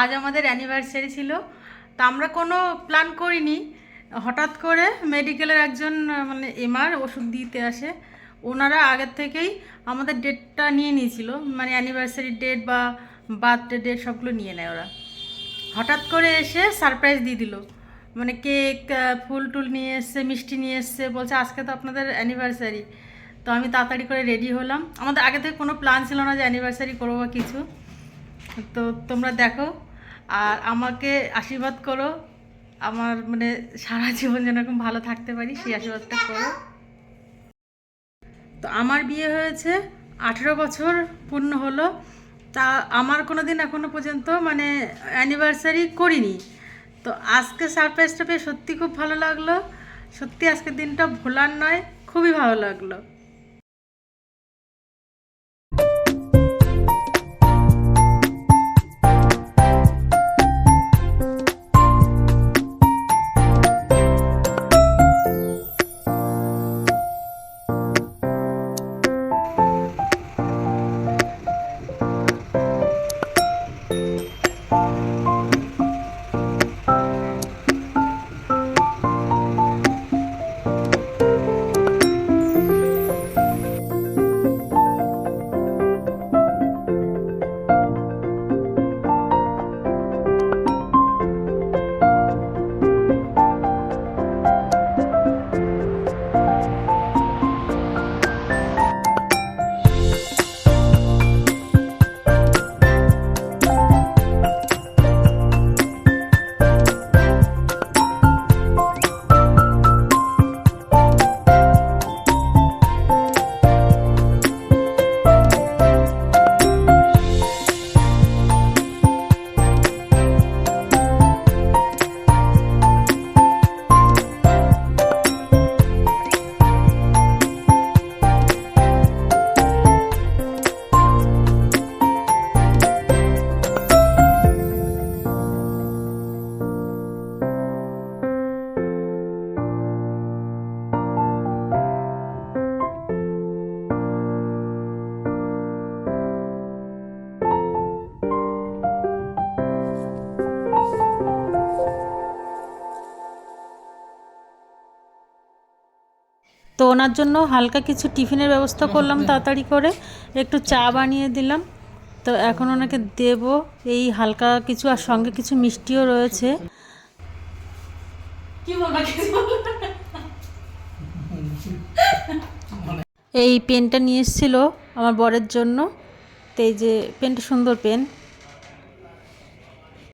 আজ আমাদের অ্যানিভার্সারি ছিল, তা আমরা কোনো প্ল্যান করিনি। হঠাৎ করে মেডিকেলের একজন মানে এমআর ওষুধ দিতে আসে। ওনারা আগের থেকেই আমাদের ডেটটা নিয়ে নিয়েছিল মানে অ্যানিভার্সারি ডেট বা বার্থডে ডেট সবগুলো নিয়ে নেয় ওরা। হঠাৎ করে এসে সারপ্রাইজ দিয়ে দিল। মানে কেক ফুল টুল নিয়ে এসছে, মিষ্টি নিয়ে এসছে, বলছে আজকে তো আপনাদের অ্যানিভার্সারি তো আমি তাড়াতাড়ি করে রেডি হলাম। আমাদের আগে থেকে কোনো প্ল্যান ছিল না যে অ্যানিভার্সারি করব বা কিছু। তো তোমরা দেখো, আর আমাকে আশীর্বাদ করো। আমার মানে সারা জীবন যেন এরকম ভালো থাকতে পারি, সেই আশীর্বাদটা করো। তো আমার বিয়ে হয়েছে আঠেরো বছর পূর্ণ হলো। তা আমার কোনো দিন এখনও পর্যন্ত মানে অ্যানিভার্সারি করিনি। তো আজকে সারপ্রাইজটা পেয়ে সত্যি খুব ভালো লাগল। সত্যি আজকের দিনটা ভোলার নয়, খুবই ভালো লাগল। তো ওনার জন্য হালকা কিছু টিফিনের ব্যবস্থা করলাম তাড়াতাড়ি করে। একটু চা বানিয়ে দিলাম। তো এখন ওনাকে দেব এই হালকা কিছু আর সঙ্গে কিছু মিষ্টিও রয়েছে। এই পেনটা নিয়ে এসেছিল আমার বরের জন্য। তো এই যে পেনটা সুন্দর পেন।